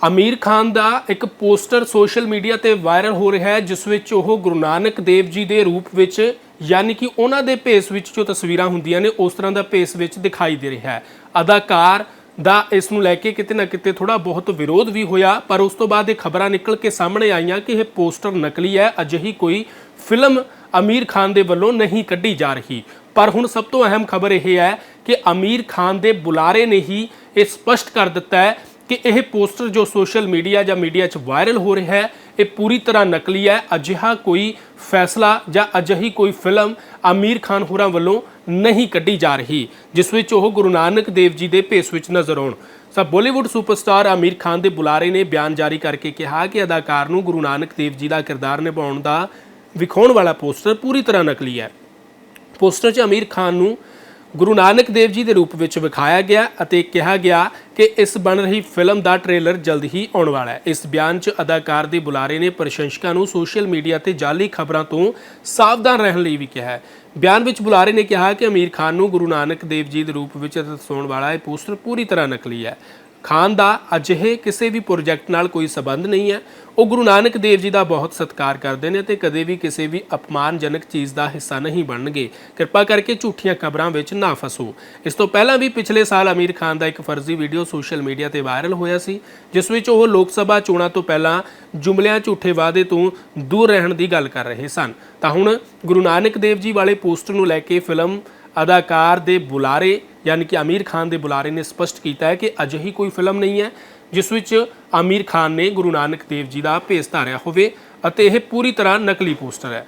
ਅਮੀਰ ਖਾਨ ਦਾ ਇੱਕ poster social media ਤੇ ਵਾਇਰਲ ਹੋ ਰਿਹਾ ਹੈ, ਜਿਸ ਵਿੱਚ ਉਹ ਗੁਰੂ ਨਾਨਕ ਦੇਵ ਜੀ ਦੇ ਰੂਪ ਵਿੱਚ, ਯਾਨੀ ਕਿ ਉਹਨਾਂ ਦੇ ਭੇਸ ਵਿੱਚ ਜੋ ਤਸਵੀਰਾਂ ਹੁੰਦੀਆਂ ਨੇ, ਉਸ ਤਰ੍ਹਾਂ ਦਾ ਭੇਸ ਵਿੱਚ ਦਿਖਾਈ ਦੇ ਰਿਹਾ ਹੈ। ਅਦਾਕਾਰ ਦਾ ਇਸ ਨੂੰ ਲੈ ਕੇ ਕਿਤੇ ਨਾ ਕਿਤੇ ਥੋੜਾ ਬਹੁਤ ਵਿਰੋਧ ਵੀ ਹੋਇਆ, ਪਰ ਉਸ ਤੋਂ ਬਾਅਦ ਇਹ ਖਬਰਾਂ ਨਿਕਲ ਕੇ ਸਾਹਮਣੇ ਆਈਆਂ ਕਿ ਇਹ ਪੋਸਟਰ ਨਕਲੀ ਹੈ, ਅਜਿਹੀ ਕੋਈ ਫਿਲਮ ਅਮੀਰ ਖਾਨ ਦੇ ਵੱਲੋਂ ਨਹੀਂ ਕੱਢੀ ਜਾ ਰਹੀ। ਪਰ ਹੁਣ ਸਭ ਤੋਂ ਅਹਿਮ ਖਬਰ ਇਹ ਹੈ ਕਿ ਅਮੀਰ ਖਾਨ ਦੇ ਬੁਲਾਰੇ ਨੇ ਹੀ ਇਹ ਸਪਸ਼ਟ ਕਰ ਦਿੱਤਾ ਹੈ ਕਿ ਇਹ ਪੋਸਟਰ ਜੋ ਸੋਸ਼ਲ ਮੀਡੀਆ ਜਾਂ ਮੀਡੀਆ 'ਚ ਵਾਇਰਲ ਹੋ ਰਿਹਾ ਹੈ, ਇਹ ਪੂਰੀ ਤਰ੍ਹਾਂ ਨਕਲੀ ਹੈ। ਅਜਿਹਾ ਕੋਈ ਫੈਸਲਾ ਜਾਂ ਅਜਿਹੀ ਕੋਈ ਫਿਲਮ ਆਮੀਰ ਖਾਨ ਹੋਰਾਂ ਵੱਲੋਂ ਨਹੀਂ ਕੱਢੀ ਜਾ ਰਹੀ, ਜਿਸ ਵਿੱਚ ਉਹ ਗੁਰੂ ਨਾਨਕ ਦੇਵ ਜੀ ਦੇ ਭੇਸ ਵਿੱਚ ਨਜ਼ਰ ਆਉਣ। ਸਭ ਬਾਲੀਵੁੱਡ ਸੁਪਰਸਟਾਰ ਆਮੀਰ ਖਾਨ ਦੇ ਬੁਲਾਰੇ ਨੇ ਬਿਆਨ ਜਾਰੀ ਕਰਕੇ ਕਿਹਾ ਕਿ ਅਦਾਕਾਰ ਨੂੰ ਗੁਰੂ ਨਾਨਕ ਦੇਵ ਜੀ ਦਾ ਕਿਰਦਾਰ ਨਿਭਾਉਣ ਦਾ ਵਿਖਾਉਣ ਵਾਲਾ ਪੋਸਟਰ ਪੂਰੀ ਤਰ੍ਹਾਂ ਨਕਲੀ ਹੈ। ਪੋਸਟਰ 'ਚ ਅਮੀਰ ਖਾਨ ਨੂੰ ਗੁਰੂ ਨਾਨਕ ਦੇਵ ਜੀ ਦੇ ਰੂਪ ਵਿੱਚ ਵਿਖਾਇਆ ਗਿਆ ਅਤੇ ਕਿਹਾ ਗਿਆ ਕਿ ਇਸ ਬਣ ਰਹੀ ਫਿਲਮ ਦਾ ਟ੍ਰੇਲਰ ਜਲਦ ਹੀ ਆਉਣ ਵਾਲਾ ਹੈ। ਇਸ ਬਿਆਨ 'ਚ ਅਦਾਕਾਰ ਦੇ ਬੁਲਾਰੇ ਨੇ ਪ੍ਰਸ਼ੰਸਕਾਂ ਨੂੰ ਸੋਸ਼ਲ ਮੀਡੀਆ ਤੇ ਜਾਅਲੀ ਖਬਰਾਂ ਤੋਂ ਸਾਵਧਾਨ ਰਹਿਣ ਲਈ ਵੀ ਕਿਹਾ ਹੈ। ਬਿਆਨ ਵਿੱਚ ਬੁਲਾਰੇ ਨੇ ਕਿਹਾ ਕਿ ਅਮੀਰ ਖਾਨ ਨੂੰ ਗੁਰੂ ਨਾਨਕ ਦੇਵ ਜੀ ਦੇ ਰੂਪ ਵਿੱਚ ਦਰਸਾਉਣ ਵਾਲਾ ਇਹ ਪੋਸਟਰ ਪੂਰੀ ਤਰ੍ਹਾਂ ਨਕਲੀ ਹੈ। ਖਾਨ ਦਾ ਅਜਿਹੇ ਕਿਸੇ ਵੀ ਪ੍ਰੋਜੈਕਟ ਨਾਲ ਕੋਈ ਸਬੰਧ ਨਹੀਂ ਹੈ। ਉਹ ਗੁਰੂ ਨਾਨਕ ਦੇਵ ਜੀ ਦਾ ਬਹੁਤ ਸਤਿਕਾਰ ਕਰਦੇ ਨੇ ਤੇ ਕਦੇ ਵੀ ਕਿਸੇ ਵੀ ਅਪਮਾਨਜਨਕ ਚੀਜ਼ ਦਾ ਹਿੱਸਾ ਨਹੀਂ ਬਣਨਗੇ। ਕਿਰਪਾ ਕਰਕੇ ਝੂਠੀਆਂ ਖਬਰਾਂ ਵਿੱਚ ਨਾ ਫਸੋ। ਇਸ ਤੋਂ ਪਹਿਲਾਂ ਵੀ ਪਿਛਲੇ ਸਾਲ ਅਮੀਰ ਖਾਨ ਦਾ ਇੱਕ ਫਰਜ਼ੀ ਵੀਡੀਓ ਸੋਸ਼ਲ ਮੀਡੀਆ ਤੇ ਵਾਇਰਲ ਹੋਇਆ ਸੀ, ਜਿਸ ਵਿੱਚ ਉਹ ਲੋਕ ਸਭਾ ਚੋਣਾਂ ਤੋਂ ਪਹਿਲਾਂ ਜੁਮਲਿਆਂ ਝੂਠੇ ਵਾਅਦੇ ਤੋਂ ਦੂਰ ਰਹਿਣ ਦੀ ਗੱਲ ਕਰ ਰਹੇ ਸਨ। ਤਾਂ ਹੁਣ ਗੁਰੂ ਨਾਨਕ ਦੇਵ ਜੀ ਵਾਲੇ ਪੋਸਟਰ ਨੂੰ ਲੈ ਕੇ ਫਿਲਮ ਅਦਾਕਾਰ ਦੇ ਬੁਲਾਰੇ, ਯਾਨੀ ਕਿ ਆਮੀਰ ਖਾਨ ਦੇ ਬੁਲਾਰੇ ਨੇ ਸਪਸ਼ਟ ਕੀਤਾ ਹੈ ਕਿ ਅਜਿਹੀ ਕੋਈ ਫਿਲਮ ਨਹੀਂ ਹੈ, ਜਿਸ ਵਿੱਚ ਆਮੀਰ ਖਾਨ ਨੇ ਗੁਰੂ ਨਾਨਕ ਦੇਵ ਜੀ ਦਾ ਭੇਸ ਧਾਰਿਆ ਹੋਵੇ ਅਤੇ ਇਹ ਪੂਰੀ ਤਰ੍ਹਾਂ ਨਕਲੀ ਪੋਸਟਰ ਹੈ।